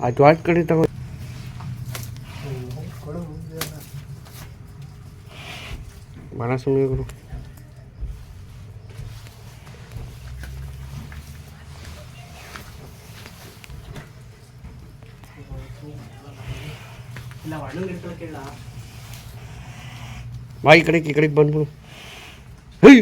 ಆ ಜ್ವಾಳ ಕಡೆ ತಗೋ ಭಾಳ ಸುಮ್ಮನೆ ಗುರು ಇಲ್ಲ ಒಳ್ಳೆ ಇರ್ತಾಳೆ ಕೇಳ ಬಾ ಈ ಕಡೆಗೆ ಈ ಕಡೆಗೆ ಬಂದ್ಬಿಡು ಹೇ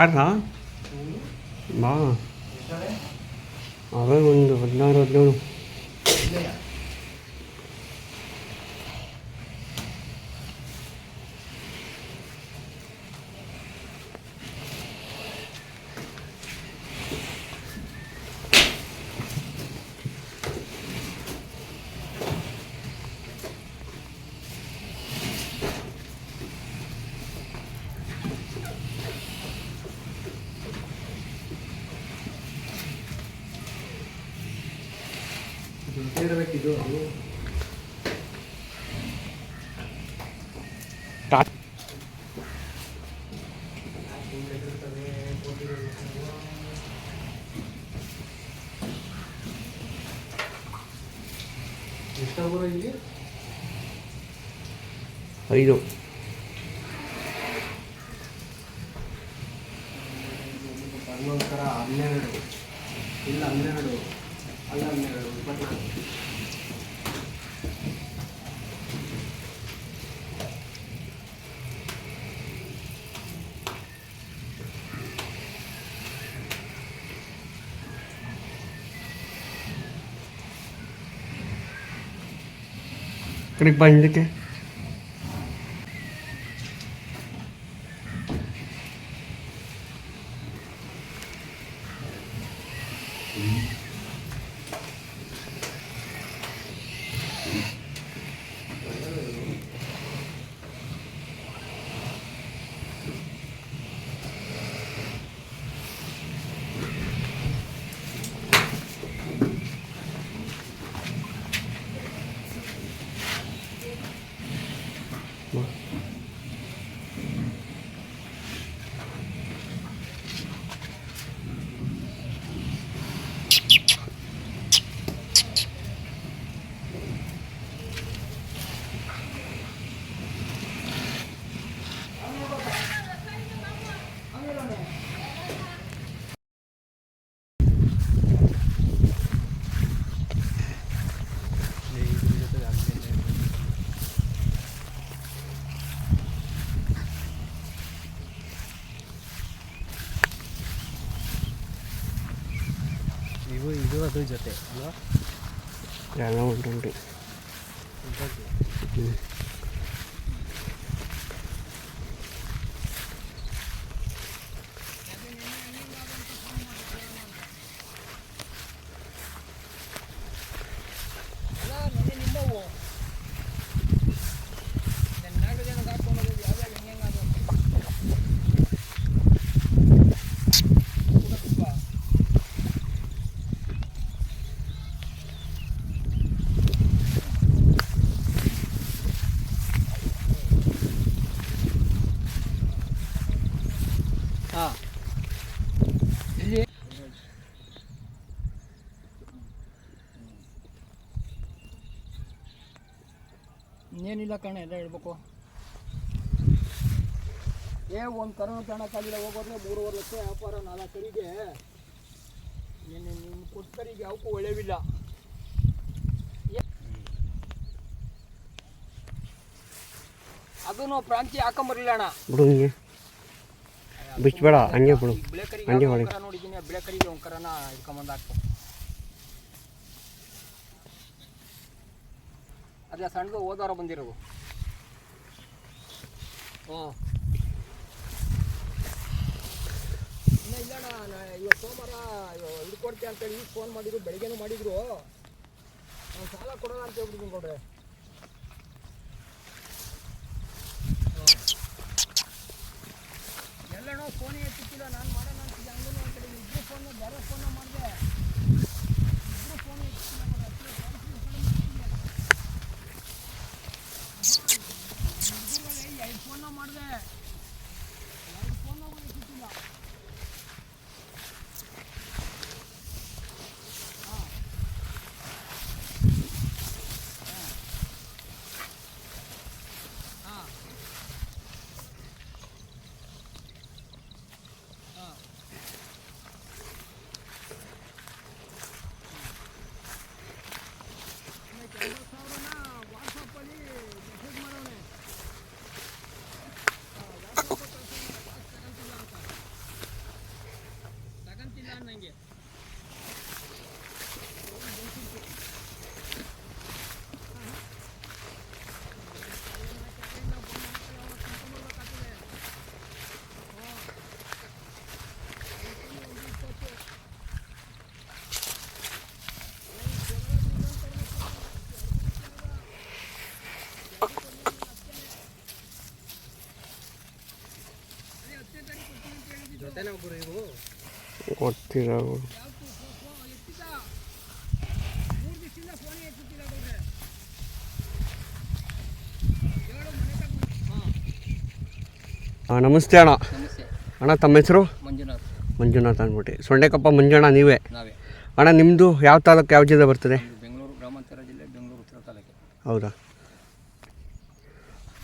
ಅಲ್ಲ ಬಾ ಎಷ್ಟಾದ್ರೆ ಅವೇ ಒಂದು ಹದಿನಾರು ಹದಿನೇಳು ಇರಬೇಕಿದು ಅದು. ಐದು. ಹನ್ನೊಂದರ ಹನ್ನೆರಡು. ಇಲ್ಲ ಹನ್ನೆರಡು. ಅಲ್ಲ ಹನ್ನೆರಡು ಇಪ್ಪತ್ನಾಲ್ಕು ಈ ಕಡೆಗೆ ಬಾ ಹಿಂದಕ್ಕೆ ಬಾ. ಇವು ಇದು ಅದ್ರ ಜೊತೆ ಅಲ್ವಾ ಎಲ್ಲ ಉಂಟುಂಟು ಇನ್ನೇನಿಲ್ಲ ಕಣ ಎಲ್ಲ ಹೇಳ್ಬೇಕು. ಏ ಒಂದು ಕರೋನ ತಗೊಳಕ್ಕಾಗಿಲ್ಲ ಹೋಗೋದ್ರೆ ಮೂರುವರೆ ಲಕ್ಷ ವ್ಯಾಪಾರ ನಾಲ್ಕರಿಗೆ. ಕರಿಗೆ ನೀನು ನಿಮ್ಮ ಕೊಟ್ಟರಿಗೆ ಯಾವಕ್ಕೂ ಒಳ್ಳೆಯವಿಲ್ಲ ಅದನ್ನು ಪ್ರಾಂತಿ ಹಾಕೊಂಬರಲಿಲ್ಲ ಅಣ್ಣ? ಬಿಡು ಹಿಂಗೆ. ಬಿಚ್ಚಬೇಡ ಹಂಗೆ ಬಿಡು. ಹಂಗೆ. ನೋಡಿದ್ದೀನಿ ಬಿಳೆ ಕರಿಗೆ ಒಂದು ಕರನ ಇಟ್ಕೊಂಬಂದು ಅದೇ ಸಣ್ಣದು ಓದೋರ ಬಂದಿರೋದು. ಹಾಂ. ಇಲ್ಲಣ್ಣ ಇವತ್ತು ಸೋಮವಾರ ಹಿಡ್ಕೊಡ್ತೆ ಅಂತೇಳಿ ಈಗ ಫೋನ್ ಮಾಡಿದ್ರು, ಬೆಳಿಗ್ಗೆನೂ ಮಾಡಿದ್ರು. ನಾನು ಸಾಲ ಕೊಡೋಣ ಅಂತ ಹೇಳ್ಬಿಟ್ಟಿದ್ದೀನಿ ಕೊಡ್ರೆ ಎಲ್ಲಣ್ಣ ಫೋನ್ ಎತ್ತಿಲ್ಲ ನಾನು ಮಾಡೋಣ ಅಂತಿದ್ದೆ ಹಂಗೂ ಅಂತೇಳಿ ಇಬ್ಬರು ಫೋನ್ ಬೇರೆ ಫೋನ್ ಮಾಡಿದೆ. el fono muerde. ಹಾಂ ನಮಸ್ತೆ ಅಣ್ಣ. ನಮಸ್ತೆ. ಅಣ್ಣ ತಮ್ಮ ಹೆಸರು? ಮಂಜುನಾಥ್. ಮಂಜುನಾಥ್ ಅಂದ್ಬಿಟ್ಟು. ಸೊಂಡೆಕಪ್ಪ ಮಂಜಣ್ಣ ನೀವೇ? ಅಣ್ಣ ನಿಮ್ಮದು ಯಾವ ತಾಲೂಕು ಯಾವ ಜಿಲ್ಲೆ ಬರ್ತದೆ? ಬೆಂಗಳೂರು ಗ್ರಾಮಾಂತರ ಜಿಲ್ಲೆ ಬೆಂಗಳೂರು ಉತ್ತರ ತಾಲೂಕು. ಹೌದಾ?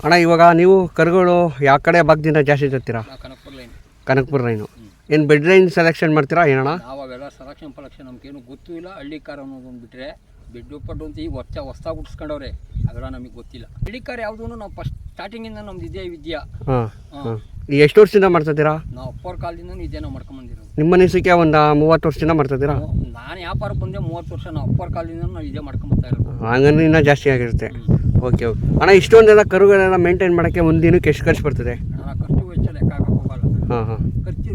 ಅಣ್ಣ ಇವಾಗ ನೀವು ಕರುಗಳು ಯಾವ ಕಡೆ ಭಾಗದಿಂದ ಜಾಸ್ತಿ ತರ್ತೀರಾ? ಕನಕಪುರ ಲೈನ್ ಕನಕಪುರ ಲೈನು ಏನು ಬೆಡ್ ಲೈನ್ ಸೆಲೆಕ್ಷನ್ ಮಾಡ್ತೀರಾ ಏನಣ್ಣ? ನಾವು ಅವೆಲ್ಲ ಸೆಲೆಕ್ಷನ್ ಫಲಕ್ಷನ್ ನಮ್ಗೇನು ಗೊತ್ತೂ ಇಲ್ಲ. ಹಳ್ಳಿ ಕಾರ್ ಅನ್ನೋದೊಂದು ಬಿಟ್ಟರೆ ಬೆಡ್ ಪಡ್ಡು ಅಂತ ಈ ಹೊಚ್ಚ ಹೊಸ್ದಾಗಿ ಗುಡ್ಸ್ಕೊಂಡವ್ರೆ ಅವೆಲ್ಲ ನಮಗೆ ಗೊತ್ತಿಲ್ಲ. ಹಳ್ಳಿ ಕಾರ್ ಯಾವುದೂ ನಾವು ಫಸ್ಟ್ ಸ್ಟಾರ್ಟಿಂಗಿಂದ ನಮ್ದು ಇದೇ ವಿದ್ಯಾ. ಹಾಂ ಎಷ್ಟು ವರ್ಷದಿಂದ ಮಾಡ್ತಿದ್ದೀರಾ ನಾವು ಅಪ್ಪವ್ರ ಕಾಲದಿಂದ ಇದೇನೋ ನಾವು ಮಾಡ್ಕೊಂಬಂದಿರೋದು. ನಿಮ್ಮ ಅನಿಸಿಕೆ ಒಂದು ಮೂವತ್ತು ವರ್ಷದಿಂದ ಮಾಡ್ತಿದ್ದೀರಾ ನಾನು ವ್ಯಾಪಾರಕ್ಕೆ ಬಂದೆ ಮೂವತ್ತು ವರ್ಷ ನಾವು ಅಪ್ಪರ ಕಾಲದಿಂದ ನಾವು ಇದೇ ಮಾಡ್ಕೊಂಬತ್ತಾ ಇರೋದು ಹಂಗಂದ್ರೆ ಇನ್ನೂ ಜಾಸ್ತಿ ಆಗಿರುತ್ತೆ. ಓಕೆ ಓಕೆ ಅಣ್ಣ ಇಷ್ಟೊಂದೆಲ್ಲ ಕರುಗಳೆಲ್ಲ ಮೇಂಟೈನ್ ಮಾಡೋಕ್ಕೆ ಒಂದು ದಿನಕ್ಕೆ ಎಷ್ಟು ಖರ್ಚು ಬರ್ತದೆ? ನಾನು ಖರ್ಚು ವೆಚ್ಚ ಲೆಕ್ಕ ಹಾಕಕ್ಕೆ ಹೋಗಲ್ಲ. ಹಾಂ ಹಾಂ. ಖರ್ಚು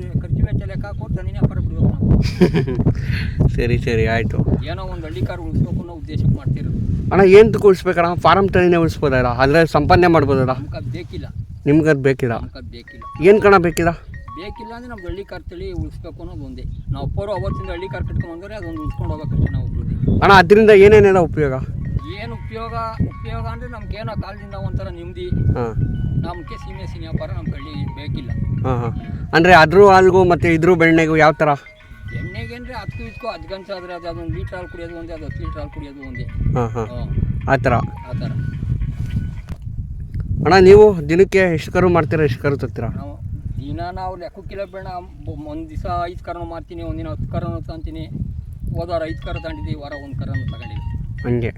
ಲೆಕ್ಕ ತನ್ನೇ ವ್ಯಾಪಾರ ಬಿಡ್ಬೇಕು ನಾವು. ಸರಿ ಸರಿ ಆಯಿತು. ಏನೋ ಒಂದು ಹಳ್ಳಿ ಕಾರ್ ಉಳಿಸ್ಬೇಕು ಅನ್ನೋ ಉದ್ದೇಶಕ್ಕೆ ಮಾಡ್ತಿರೋದು. ಅಣ್ಣ ಏನು ಉಳಿಸ್ಬೇಕಣ್ಣ ಫಾರಮ್ ತಳಿನೇ ಉಳಿಸ್ಬೋದಲ್ಲ ಅದ್ರಲ್ಲಿ ಸಂಪನ್ನೆ ಮಾಡ್ಬೋದಲ್ಲ ನಮ್ಗೆ ಅದು ಬೇಕಿಲ್ಲ. ನಿಮ್ಗೆ ಅದು ಬೇಕಿಲ್ಲ? ನಮ್ಗೆ ಅದು ಬೇಕಿಲ್ಲ. ಏನು ಕಣ ಬೇಕಿಲ್ಲ? ಬೇಕಿಲ್ಲ ಅಂದರೆ ನಮ್ಮ ಹಳ್ಳಿ ಕಾರ್ ತಳಿ ಉಳಿಸ್ಬೇಕು ಅನ್ನೋದು ಒಂದೇ. ನಾವು ಅಪ್ಪರು ಅವತ್ತಿಂದ ಹಳ್ಳಿ ಕಾರ್ ಕಟ್ಕೊಂಡು ಬಂದರೆ ಅದೊಂದು ಉಳ್ಸ್ಕೊಂಡು ಹೋಗ್ಬೇಕಷ್ಟೇ ನಾವು. ಅಣ್ಣ ಅದರಿಂದ ಏನೇನೆಲ್ಲ ಉಪಯೋಗ? ಏನು ಉಪಯೋಗ ಉಪಯೋಗ ಅಂದರೆ ಏನೋ ಕಾಲದಿಂದ ಒಂಥರ ನೆಮ್ಮದಿ. ಹಾಂ. ನಮಗೆ ಸೀಮೆ ಸೀನಿ ವ್ಯಾಪಾರ ನಮ್ಮ ಕಳ್ಳಿ ಬೇಕಿಲ್ಲ. ಹಾಂ ಹಾಂ. ಅಂದರೆ ಅದ್ರ ಹಾಲ್ಗೂ ಮತ್ತು ಇದ್ರ ಬೆಣ್ಣೆಗೂ ಯಾವ ಥರ ಎಣ್ಣೆಗೆ ಅಂದರೆ ಹತ್ತು ಇದಕ್ಕೂ ಹತ್ತು ಗಂಟೆ ಆದರೆ ಅದು ಅದೊಂದು ಲೀಟ್ರ್ ಹಾಲು ಕುಡಿಯೋದು ಒಂದೇ ಅದು ಹತ್ತು ಲೀಟ್ರ್ ಹಾಲು ಕುಡಿಯೋದು ಒಂದೇ. ಹಾಂ ಹಾಂ. ಹಾಂ ಆ ಥರ ಆ ಥರ ಅಣ್ಣ ನೀವು ದಿನಕ್ಕೆ ಎಷ್ಟು ಕರು ಮಾಡ್ತೀರಾ ಎಷ್ಟು ಕರು ತರ್ತೀರಾ? ನಾವು ದಿನ ನಾವು ಲೆಕ್ಕಕ್ಕಿಲ್ಲ ಬೇಡ ಒಂದು ದಿವಸ ಐದು ಕರನು ಮಾರ್ತೀನಿ ಒಂದಿನ ಹತ್ತು ಕರನು ತಗೊಂತೀನಿ ಹೋದವಾರ ಐದು ಕರ ತಗೊಂಡಿದ್ದೀವಿ ವಾರ ಒಂದು ಕರನು ತಗೊಂಡಿಲ್ಲ ಹಂಗೆ.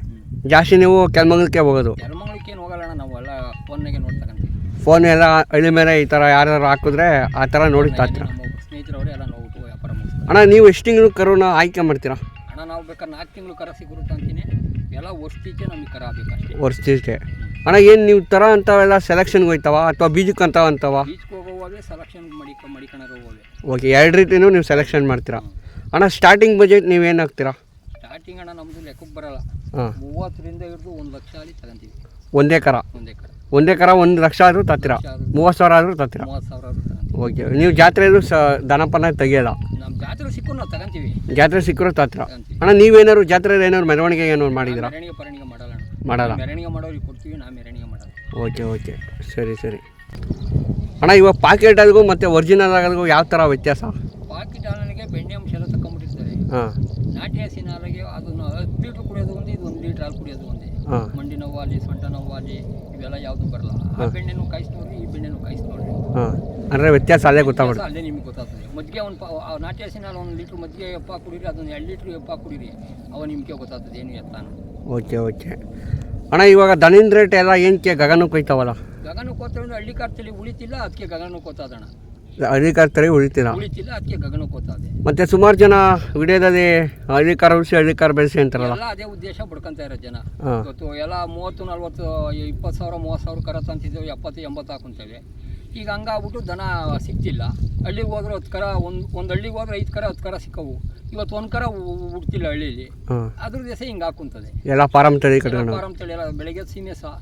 ಜಾಸ್ತಿ ನೀವು ಕೆಲ್ಮಂಗಲಕ್ಕೆ ಹೋಗೋದು. ಏನು ಹೋಗಲ್ಲ ಅಣ್ಣ ನಾವು ಎಲ್ಲ ಫೋನ್ನಾಗೆ ನೋಡಿ ತಗೊಂತೀವಿ ಫೋನ್ ಎಲ್ಲ ಹಳ್ಳಿ ಮೇಲೆ ಈ ಥರ ಯಾರು ಹಾಕಿದ್ರೆ ಆ ಥರ ನೋಡಿ ತಾತ್ರ ನಮ್ಮ ಸ್ನೇಹಿತರವರೇ ಎಲ್ಲ ನೋಡ್ಬಿಟ್ಟು ವ್ಯಾಪಾರ ಮುಗಿಸ್ತಾರೆ ಅಣ್ಣ ನೀವು ಎಷ್ಟು ತಿಂಗಳು ಕರುನ ಆಯ್ಕೆ ಮಾಡ್ತೀರಾ? ಅಣ್ಣ ನಾವು ಬೇಕಾದ್ರೆ ನಾಲ್ಕು ತಿಂಗಳು ಕರ ಸಿಗುರು ಅಂತೀನಿ. ಎಲ್ಲ ವರ್ಷಕ್ಕೆ ನಮಗೆ ಕರ ಆಗಬೇಕಷ್ಟೇ ವರ್ಷಕ್ಕೆ ಅಣ್ಣ ಏನು ನೀವು ಥರ ಅಂಥವೆಲ್ಲ ಸೆಲೆಕ್ಷನ್ಗೆ ಹೋಯ್ತಾವ? ಅಥವಾ ಬೀಜಕ್ಕೆ ಅಂತ ಅಂತಾವ ಬೀಚ್ಗೆ ಹೋಗೋವಾಗೆ ಸೆಲೆಕ್ಷನ್ ಮಡಿಕ ಮಡಿಕಣಗೆ ಹೋಗೋವೆ ಓಕೆ ಎರಡು ರೀತಿನೂ ನೀವು ಸೆಲೆಕ್ಷನ್ ಮಾಡ್ತೀರಾ? ಅಣ್ಣ ಸ್ಟಾರ್ಟಿಂಗ್ ಬಜೆಟ್ ನೀವು ಏನು ಹಾಕ್ತೀರಾ? ಸ್ಟಾರ್ಟಿಂಗ್ ಅಣ್ಣ ನಮ್ಮದು ಲೆಕ್ಕಕ್ಕೆ ಬರಲ್ಲ. ಹಾಂ. ಮೂವತ್ತರಿಂದ ಹಿಡಿದು ಒಂದು ಲಕ್ಷ ಅಲ್ಲಿ ತಗೊಂತೀವಿ. ಒಂದೇ ಕರ ಒಂದೇ ಕರ ಒಂದೇ ಕರ ಒಂದು ಲಕ್ಷ ಆದರೂ ತತ್ತಿರ? ಮೂವತ್ತು ಸಾವಿರ ಆದರೂ ತತ್ತಿರ? ಮೂವತ್ತು ಸಾವಿರ ಆದ್ರೂ ತಗೊಂತೀವಿ. ಓಕೆ. ನೀವು ಜಾತ್ರೆ ಸ ದನಪನ ತೆಗಿಯೋಲ್ಲ? ನಮ್ಮ ಜಾತ್ರೆ ಸಿಕ್ಕು ನಾವು ತಗೊಂತೀವಿ. ಜಾತ್ರೆ ಸಿಕ್ಕರೂ ತತ್ತಿರ? ತಗೊಂತೀವಿ. ಅಣ್ಣ ನೀವೇನಾದ್ರು ಜಾತ್ರೆ ಏನಾದ್ರು ಮೆರವಣಿಗೆ ಏನಾದ್ರು ಮಾಡಿದ್ದೀರಾ? ಮೆರವಣಿಗೆ ಪರಣಿಗೆ ಮಾಡಲ್ಲ ಮೆರವಣಿಗೆ ಮಾಡೋರಿಗೆ ಕೊಡ್ತೀವಿ ನಾವು ಮೆರವಣಿಗೆ ಮಾಡಲ್ಲ. Okay okay. ಸರಿ ಸರಿ. ಅಣ್ಣ ಇವಾಗ ಪಾಕೆಟ್ ಆದಗೂ ಮತ್ತು ಒರಿಜಿನಲ್ ಆಗೋದಕ್ಕೂ ಯಾವ ಥರ ವ್ಯತ್ಯಾಸ? ಪಾಕಿಟ್ ಹಾಲಿಗೆ ಬೆಣ್ಣೆ ಅಂಶ ಎಲ್ಲ ತಗೊಂಡ್ಬಿಟ್ಟಿರ್ತಾರೆ ಹಾಂ. ನಾಟಿ ಹಸಿನ ಹಾಲಿಗೆ ಅದನ್ನು ಹತ್ತು ಲೀಟ್ರ್ ಕುಡಿಯೋದು ಒಂದೇ ಇದು ಒಂದು ಲೀಟ್ರ್ ಹಾಲು ಕುಡಿಯೋದು ನೋವು ಆಗಲಿ ಮಂಡಿ ನೋವು ಸೊಂಟ ನೋವಾಗಿ ಇವೆಲ್ಲ ಯಾವುದು ಬರಲ್ಲ. ಆ ಬೆಣ್ಣೆನೂ ಕಾಯಿಸಿ ನೋಡ್ರಿ ಈ ಬೆಣ್ಣೆನೂ ಕಾಯಿಸಿ ನೋಡ್ರಿ. ಹಾಂ. ಅಂದರೆ ವ್ಯತ್ಯಾಸ ಅಲ್ಲೇ ಗೊತ್ತಾಗುತ್ತೆ ಅಲ್ಲೇ ನಿಮಗೆ ಗೊತ್ತಾಗ್ತದೆ. ಮಜ್ಜಿಗೆ ಆ ನಾಟಿ ಹಸಿನ ಒಂದು ಲೀಟ್ರ್ ಮಜ್ಜಿಗೆ ಎಪ್ಪ ಕುಡೀರಿ ಅದೊಂದು ಎರಡು ಲೀಟ್ರ್ ಎಪ್ಪ ಕುಡೀರಿ. ಅವ ನಿಮಗೆ ಗೊತ್ತಾಗ್ತದೆ ಏನು ಎತ್ತಾನ ಓಕೆ ಓಕೆ. ಅಣ್ಣ ಇವಾಗ ದನಿನ ರೇಟ್ ಎಲ್ಲ ಏನಕ್ಕೆ ಗಗನಕ್ಕೆ ಹೋಯ್ತಾವಲ್ಲ? ಗಗನಕ್ಕೆ ಹೋಗ್ತಾವೆ ಹಳ್ಳಿ ಕಾರ್ತಲ್ಲಿ ಉಳಿತಿಲ್ಲ ಅದಕ್ಕೆ ಗಗನಕ್ಕೆ ಕೋತಾದಣ ಹಳ್ಳಿಕಾರ ಥರ ಉಳಿತಿಲ್ಲ. ಉಳಿತಿಲ್ಲ ಅದಕ್ಕೆ ಗಗನಕ್ಕೆ ಹೋಗ್ತದೆ ಮತ್ತು ಸುಮಾರು ಜನ ವಿಡಿಯೋದಲ್ಲಿ ಹಳ್ಳಿಕಾರ ಉಳಿಸಿ ಹಳ್ಳಿಕಾರ ಬೆಳೆಸಿ ಅಂತಾರಲ್ಲ. ಎಲ್ಲ ಅದೇ ಉದ್ದೇಶ ಪಡ್ಕೊಂತ ಇರೋ ಜನ. ಇವತ್ತು ಎಲ್ಲ ಮೂವತ್ತು ನಲ್ವತ್ತು ಇಪ್ಪತ್ತು ಸಾವಿರ ಮೂವತ್ತು ಸಾವಿರ ಕರ ತಂತಿದ್ದೇವೆ ಎಪ್ಪತ್ತು ಎಂಬತ್ತು ಹಾಕೊಂತೇವೆ. ಈಗ ಹಂಗಾಗ್ಬಿಟ್ಟು ದನ ಸಿಗ್ತಿಲ್ಲ. ಹಳ್ಳಿಗೆ ಹೋದ್ರೆ ಹತ್ತು ಕರ ಒಂದು ಒಂದು ಹಳ್ಳಿಗೆ ಹೋದ್ರೆ ಐದು ಕರ ಹತ್ತು ಕರ ಸಿಕ್ಕವು. ಇವತ್ತು ಒಂದು ಕರ ಹುಡ್ತಿಲ್ಲ ಹಳ್ಳಿಲಿ. ಅದ್ರ ದಿವಸ ಹಿಂಗೆ ಹಾಕುಂತದೆ. ಎಲ್ಲ ಪಾರಂ ತಳಿ ಫಾರಂ ತಳಿ ಎಲ್ಲ ಬೆಳಗ್ಗೆ ಸೀಮೆ ಸಹ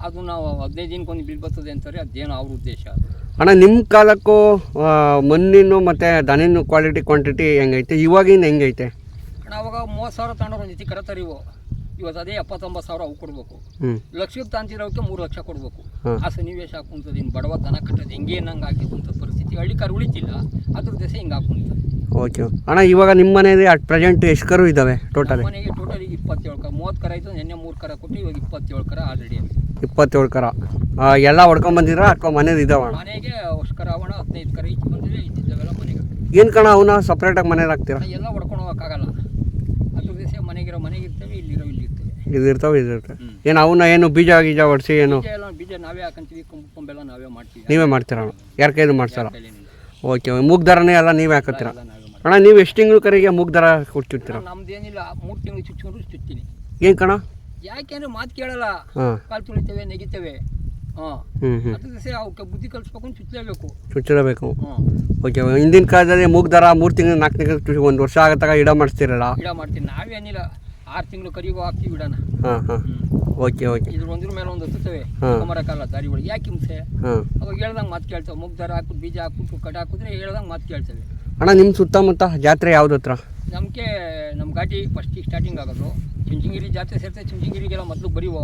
ಅದು ನಾವು ಹದಿನೈದು ದಿನಕ್ಕೊಂದು ಬಿಲ್ ಬರ್ತದೆ ಅಂತಾರೆ ಅದೇನು ಅವ್ರ ಉದ್ದೇಶ ಅದು. ಅಣ್ಣ ನಿಮ್ಮ ಕಾಲಕ್ಕೂ ಆ, ಮಣ್ಣಿನ ಮತ್ತು ದನಿನ ಕ್ವಾಲಿಟಿ ಕ್ವಾಂಟಿಟಿ ಹೆಂಗೈತೆ? ಇವಾಗಿನ ಹೆಂಗೈತೆ? ಅಣ್ಣ ಅವಾಗ ಮೂವತ್ತು ಸಾವಿರ ತಗೊಂಡ್ರೆ ಒಂದು ಜೊತೆ ಕರ ತರಿವು ಇವತ್ತು ಅದೇ ಎಪ್ಪತ್ತೊಂಬತ್ತು ಸಾವಿರ ಅವು ಕೊಡಬೇಕು. ಹ್ಞೂ ಲಕ್ಷಕ್ಕೆ ತಾಂತಿರೋಕ್ಕೆ ಮೂರು ಲಕ್ಷ ಕೊಡಬೇಕು. ಆ ಸನ್ನಿವೇಶ ಹಾಕೊಂತದ್ದು ಇನ್ನು ಬಡವ ದನ ಕಟ್ಟೋದು ಹೆಂಗೆ ನಂಗೆ ಆಗಿದ್ದಂಥ ಪರಿಸ್ಥಿತಿ ಹಳ್ಳಿ ಕಾರು ಉಳಿತಿಲ್ಲ. ಅದ್ರ ದೆಸೆ ಹಿಂಗೆ ಹಾಕುಂತದೆ ಓಕೆ ಅಣ್ಣ ಇವಾಗ ನಿಮ್ಮ ಮನೆಯಲ್ಲಿ ಅಟ್ ಪ್ರೆಸೆಂಟ್ ಎಷ್ಟು ಕರು ಇದ್ದಾವೆ ಟೋಟಲ್ ಮನೆಗೆ ಟೋಟಲ್ ಈಗ ಇಪ್ಪತ್ತೇಳು ಕರ. ಮೂವತ್ತು ಕರ ಆಯಿತು ನಿನ್ನೆ ಮೂರು ಕರ ಕೊಟ್ಟು ಇವಾಗ ಇಪ್ಪತ್ತೇಳು ಕರ ಆಲ್ರೆಡಿ ಇಪ್ಪತ್ತೇಳು ಕರ. ಎಲ್ಲ ಹೊಡ್ಕೊಂಬಂದಿರಾ ಅಥವಾ ಮನೇದು ಇದ್ದಾವಣ ಮನೆಗೆ ಅಷ್ಟು ಕರ ಅವಣ ಹದಿನೈದು ಕರ ಇಟ್ಟು ಬಂದಿದೆ ಇದ್ದಿದ್ದಾವೆಲ್ಲ ಮನೆಗೆ. ಏನು ಕಣ ಅವನ್ನ ಸಪ್ರೇಟಾಗಿ ಮನೇಲಿ ಹಾಕ್ತೀರಾ? ಎಲ್ಲ ಹೊಡ್ಕೊಂಡು ಹೋಗೋಕ್ಕಾಗಲ್ಲ. ಅದ್ರ ದಿವಸ ಮನೆಗಿರೋ ಮನೆಗೆ ಇರ್ತವೆ ಇಲ್ಲಿರೋ ಇಲ್ಲಿ ಇರ್ತವೆ. ಇದು ಇರ್ತಾವೆ ಇದು ಇರ್ತವೆ. ಏನು ಅವನ್ನ ಏನು ಬೀಜ ಗೀಜ ಹೊಡ್ಸಿ ಏನು? ಬೀಜ ಎಲ್ಲ ಬೀಜ ನಾವೇ ಹಾಕಂತೀವಿ ಕೊಂಬು ಕೊಂಬೆಲ್ಲ ನಾವೇ ಮಾಡ್ತೀವಿ. ನೀವೇ ಮಾಡ್ತೀರ ಯಾರ ಕೈದು ಮಾಡ್ತಾರ ಓಕೆ ಮೂಗ್ ದಾರನೇ ಎಲ್ಲ ನೀವೇ ಹಾಕತ್ತೀರ? ಅಣ್ಣ ನೀವು ಎಷ್ಟು ತಿಂಗಳು ಕರಿಗೆ ಮೂಗ್ ದರ ಕೊಡ್ತಿರ್ತೀರ? ನಮ್ದೇನಿಲ್ಲ ಮೂರು ತಿಂಗಳು ಚುಚ್ಕೊಂಡು ಚುಚ್ತೀನಿ ಏನ್ ಕಣ? ಯಾಕೆಂದ್ರೆ ಮಾತು ಕೇಳಲ್ಲ. ಕಾಲು ತುಳಿತೇವೆ ನೆಗಿತೇವೆ. ಅವಕ್ಕೆ ಬುದ್ಧಿ ಕಲಿಸ್ಬೇಕು ಚುಚ್ಚಲೇಬೇಕು ಚುಚ್ಚಲೇಬೇಕು ಓಕೆ ಹಿಂದಿನ ಕಾಲದಲ್ಲಿ ಮೂಗ್ ದರ ಮೂರು ತಿಂಗಳು ನಾಲ್ಕು ತಿಂಗಳು ಒಂದು ವರ್ಷ ಆಗತ್ತಾಗ ಇಡ ಮಾಡಿಸ್ತಿರಲ್ಲ? ಗಿಡ ಮಾಡ್ತೀನಿ. ನಾವೇನಿಲ್ಲ ಆರು ತಿಂಗಳು ಕರಿಗೂ ಹಾಕ್ತೀವಿ ಬಿಡಣ ಹಾಂ ಹಾಂ. Okay okay. ಇದ್ರ ಒಂದ್ರ ಮೇಲೆ ಒಂದು ಹತ್ತುತ್ತವೆ. ದಾರಿ ಒಳಗೆ. ಯಾಕೆ ಹಿಂಸೆ? ಅವಾಗ ಹೇಳ್ದಂಗೆ ಮಾತು ಕೇಳ್ತೇವೆ. ದರ ಹಾಕ್ಬಿಟ್ಟು ಬೀಜ ಹಾಕ್ಬಿಟ್ಟು ಕಡೆ ಹಾಕಿದ್ರೆ ಹೇಳ್ದಂಗೆ ಮಾತು ಕೇಳ್ತೇವೆ. ಅಣ್ಣ ನಿಮ್ಮ ಸುತ್ತಮುತ್ತ ಜಾತ್ರೆ ಯಾವ್ದು ಹತ್ರ? ನಮಗೆ ನಮ್ಮ ಘಾಟಿ ಫಸ್ಟಿಗೆ ಸ್ಟಾರ್ಟಿಂಗ್ ಆಗೋದು. ಚುಂಚನಗಿರಿ ಜಾತ್ರೆ ಸೇರ್ತೆ ಚುಂಚನಗಿರಿಗೆಲ್ಲ ಮೊದಲು ಬರೀವೋ.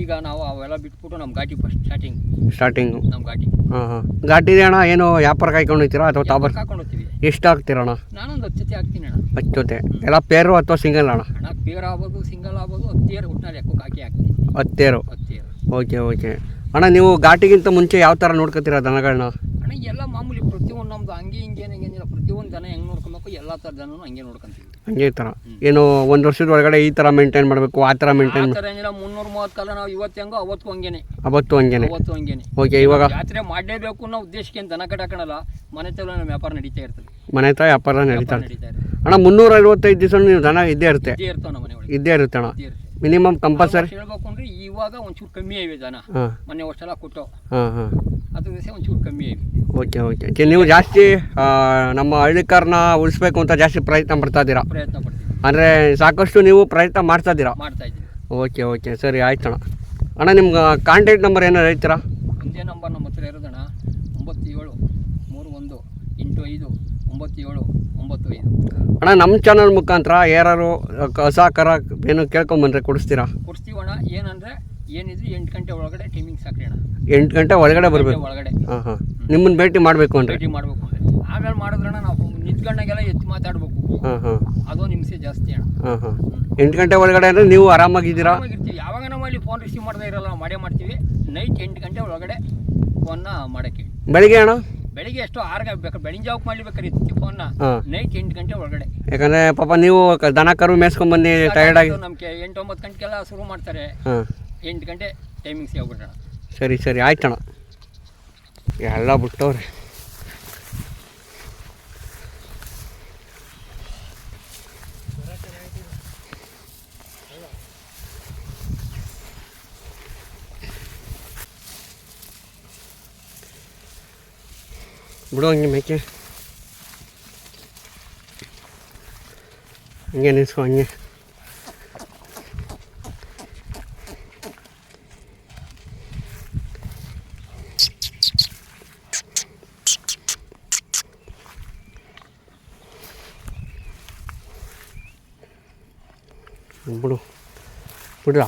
ಈಗ ನಾವು ಅವೆಲ್ಲ ಬಿಟ್ಬಿಟ್ಟು ನಮ್ಮ ಘಾಟಿ ಫಸ್ಟ್ ಸ್ಟಾರ್ಟಿಂಗ್ ಸ್ಟಾರ್ಟಿಂಗು ನಮ್ಮ ಘಾಟಿ. ಹಾಂ ಹಾಂ. ಘಾಟಿ ಅಣ್ಣ ಏನು ವ್ಯಾಪಾರ ಕಾಯ್ಕೊಂಡು ಹೋಗ್ತೀರಾ ಅಥವಾ ತಾಬರ್ ಹಾಕೊಂಡು ಹೋಗ್ತೀವಿ ಎಷ್ಟು ಹಾಕ್ತೀರಣ್ಣ ನಾನೊಂದು ಹತ್ತು ಜೊತೆ ಹಾಕ್ತೀನಿ ಅಣ್ಣ. ಹತ್ತು ಜೊತೆ ಎಲ್ಲ ಪೇರು ಅಥವಾ ಸಿಂಗಲ್ ಅಣ್ಣ? ಅಣ್ಣ ಪೇರ್ ಆಗ್ಬೋದು ಸಿಂಗಲ್ ಆಗ್ಬೋದು ಹತ್ತೇರು ಒಟ್ಟಿನಲ್ಲಿ ಲೆಕ್ಕಕ್ಕೆ ಹಾಕಿ ಹಾಕ್ತೀನಿ. ಹತ್ತೇರು ಹತ್ತೇರು ಓಕೆ ಓಕೆ. ಅಣ್ಣ ನೀವು ಘಾಟಿಗಿಂತ ಮುಂಚೆ ಯಾವ ಥರ ನೋಡ್ಕೊತೀರಾ ದನಗಳನ್ನ ಅಣ್ಣ ಎಲ್ಲ ಮಾಮೂಲಿ ಪ್ರತಿಯೊಂದು ನಮ್ದು ಹಂಗೆ ಹಿಂಗೆ ಏನಿಲ್ಲ. ಪ್ರತಿಯೊಂದು ಜನ ಹೆಂಗೆ ನೋಡ್ಕೊಬೇಕು ಎಲ್ಲ ಥರ ಜನನು ಹಂಗೆ ನೋಡ್ಕೊಂತೀವಿ. ಹಂಗೆ ಈ ಥರ ಏನು ಒಂದು ವರ್ಷದ ಒಳಗಡೆ ಈ ಥರ ಮೇಂಟೈನ್ ಮಾಡಬೇಕು ಆ ಥರ ಆ ಮೇಂಟೈನ್ ಥರ ಏನಿಲ್ಲ ಮುನ್ನೂರ ಮೂವತ್ತು ಕಾಲ ನಾವು ಇವತ್ತು ಹೆಂಗೋ ಅವತ್ತು ಹಂಗೇನೆ. ಅವತ್ತು ಹಂಗೇನೆ. ಅವತ್ತು ಹಂಗೇನೆ. ಓಕೆ ಇವಾಗ ಜಾತ್ರೆ ಮಾಡಲೇಬೇಕು ಅನ್ನೋ ಉದ್ದೇಶಕ್ಕೆ ಏನು ದನ ಕಟ್ಟಾಕಣಲ್ಲ ಮನೆ ತಲೆ ನಮ್ಮ ವ್ಯಾಪಾರ ನಡೀತಾ ಇರ್ತದೆ. ಮನೆ ತಾಯಿ ವ್ಯಾಪಾರ ನಡೀತಾ ವ್ಯಾಪಾರ ನಡೀತಾ ಇರ್ತದೆ. ಅಣ್ಣ ಮುನ್ನೂರ ಐವತ್ತೈದು ದಿವಸ ನೀವು ದನ ಇದ್ದೇ ಇರುತ್ತೆ? ಇದ್ದೇ ಇರ್ತಾವ ನಮ್ಮ ಮನೆ ಒಳಗೆ. ಇದ್ದೇ ಇರುತ್ತೆ ಅಣ್ಣ ಇದ್ದೇ ಮಿನಿಮಮ್ ಕಂಪಲ್ಸರಿ ಹೇಳ್ಬೇಕು ಅಂದ್ರೆ ಇವಾಗ ಒಂಚೂರು ಕಮ್ಮಿ ಆಗಿದೆ ಜನ. ಹಾಂ. ಮೊನ್ನೆ ಅಷ್ಟೆಲ್ಲ ಕೊಟ್ಟು. ಹಾಂ ಹಾಂ. ಅದ್ರ ದಿವಸ ಒಂಚೂರು ಕಮ್ಮಿ ಆಗಿದೆ ಓಕೆ ಓಕೆ. ಓಕೆ ನೀವು ಜಾಸ್ತಿ ಆ, ನಮ್ಮ ಹಳ್ಳಿಕಾರನ್ನ ಉಳಿಸ್ಬೇಕು ಅಂತ ಜಾಸ್ತಿ ಪ್ರಯತ್ನ ಪಡ್ತಾ ಇದ್ದೀರಾ? ಪ್ರಯತ್ನ ಪಡ್ತೀವಿ. ಅಂದರೆ ಸಾಕಷ್ಟು ನೀವು ಪ್ರಯತ್ನ ಮಾಡ್ತಾ ಇದ್ದೀರಾ? ಮಾಡ್ತಾ ಇದ್ದೀವಿ. Okay okay. ಸರಿ ಆಯ್ತು ಅಣ್ಣ. ಅಣ್ಣ ನಿಮ್ಗೆ ಕಾಂಟ್ಯಾಕ್ಟ್ ನಂಬರ್ ಏನಾರು ಹೇಳ್ತೀರಾ? ಒಂದೇ ನಂಬರ್ ನಮ್ಮ ಹತ್ರ ಇರೋದಣ್ಣ ಒಂಬತ್ತು ಏಳು ಮೂರು ಒಂದು ಎಂಟು ಐದು ಒಂಬತ್ತು ಏಳು ಒಂಬತ್ತು ಐದು. ಅಣ್ಣ ನಮ್ಮ ಚಾನಲ್ ಮುಖಾಂತರ ಯಾರು ಕಸ ಕರ ಏನು ಕೇಳ್ಕೊಂಬಂದ್ರೆ ಕೊಡಿಸ್ತೀರಾ? ಕೊಡ್ಸ್ತೀವಣ್ಣ ಏನಂದ್ರೆ ಏನಿದ್ರು ಎಂಟು ಗಂಟೆ ಒಳಗಡೆ ಟೈಮಿಂಗ್ ಸಾಕ್ರಿ ಅಣ್ಣ. ಎಂಟು ಗಂಟೆ ಒಳಗಡೆ ಬರಬೇಕು. ಒಳಗಡೆ. ಹಾಂ ಹಾಂ. ನಿಮ್ಮನ್ನು ಭೇಟಿ ಮಾಡಬೇಕು ಅಂದರೆ? ಭೇಟಿ ಮಾಡಬೇಕು ಅಂದ್ರೆ. ಆಮೇಲೆ ಮಾಡಿದ್ರಣ್ಣ ನಾವು ನಿಂತ್ಕೊಂಡಾಗೆಲ್ಲ ಎತ್ತಿ ಮಾತಾಡಬೇಕು. ಹಾಂ ಹಾಂ. ಅದು ನಿಮಿಷ ಜಾಸ್ತಿ ಅಣ್ಣ. ಹಾಂ ಹಾಂ. ಎಂಟು ಗಂಟೆ ಒಳಗಡೆ ಅಂದರೆ ನೀವು ಆರಾಮಾಗಿದ್ದೀರಾ? ಇರ್ತೀವಿ ಯಾವಾಗ ನಮ್ಮಲ್ಲಿ ಫೋನ್ ರಿಸೀವ್ ಮಾಡದೇ ಇರಲ್ಲ ನಾವು ಮಾಡೇ ಮಾಡ್ತೀವಿ. ನೈಟ್ ಎಂಟು ಗಂಟೆ ಒಳಗಡೆ ಫೋನ್ನ ಮಾಡೋಕ್ಕೆ. ಬೆಳಿಗ್ಗೆ ಅಣ್ಣ? ಬೆಳಿಗ್ಗೆ ಎಷ್ಟು ಆರು ಬೆಳಿಗ್ಗೆ ಜಾವಕ್ಕೆ ಫೋನ್ನ ಹಾಂ. ನೈಟ್ ಎಂಟು ಗಂಟೆ ಒಳಗಡೆ. ಯಾಕಂದ್ರೆ ಪಾಪ ನೀವು ದನ ಕರು ಮೇಸ್ಕೊಂಡ್ ಬಂದು ಟೈರ್ಡ್ ಆಗಿ ನಮಗೆ ಎಂಟು ಒಂಬತ್ತು ಗಂಟೆಗೆಲ್ಲ ಶುರು ಮಾಡ್ತಾರೆ. ಎಂಟು ಗಂಟೆ ಟೈಮಿಂಗ್ಸ್ ಹೇಳ್ಬಿಟ್ರಣ ಸರಿ ಸರಿ ಆಯ್ತಣ್ಣ. ಎಲ್ಲ ಬಿಟ್ಟವ್ರೆ. ಬಿಡು ಹಂಗೆ ಮೇಕೆ ಹಂಗೆ ನಿಲ್ಸ್ಕೊ ಹಂಗೆ ಬಿಡು ಬಿಡ್ರಾ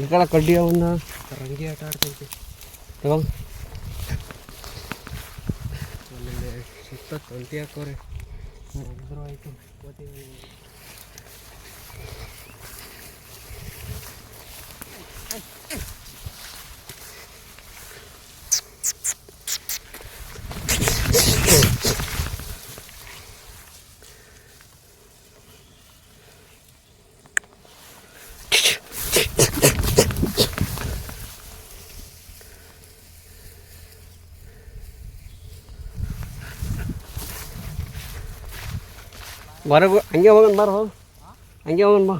ಇಟ್ಕೊಳ ಕಡ್ಡಿ ಅವನ್ನ ರಂಗಿ ಆಟ ಆಡ್ತೈತಿ. ಆಮೇಲೆ ಸುತ್ತ ತಂತಿ ಹಾಕೋರೆ. ಆಯ್ತು ಹೊರಗೆ ಹಂಗೆ ಹೋಗೋಣ ಬಾರ ಹೋಗಿ ಹಂಗೆ ಹೋಗೋಣ ಬಾ.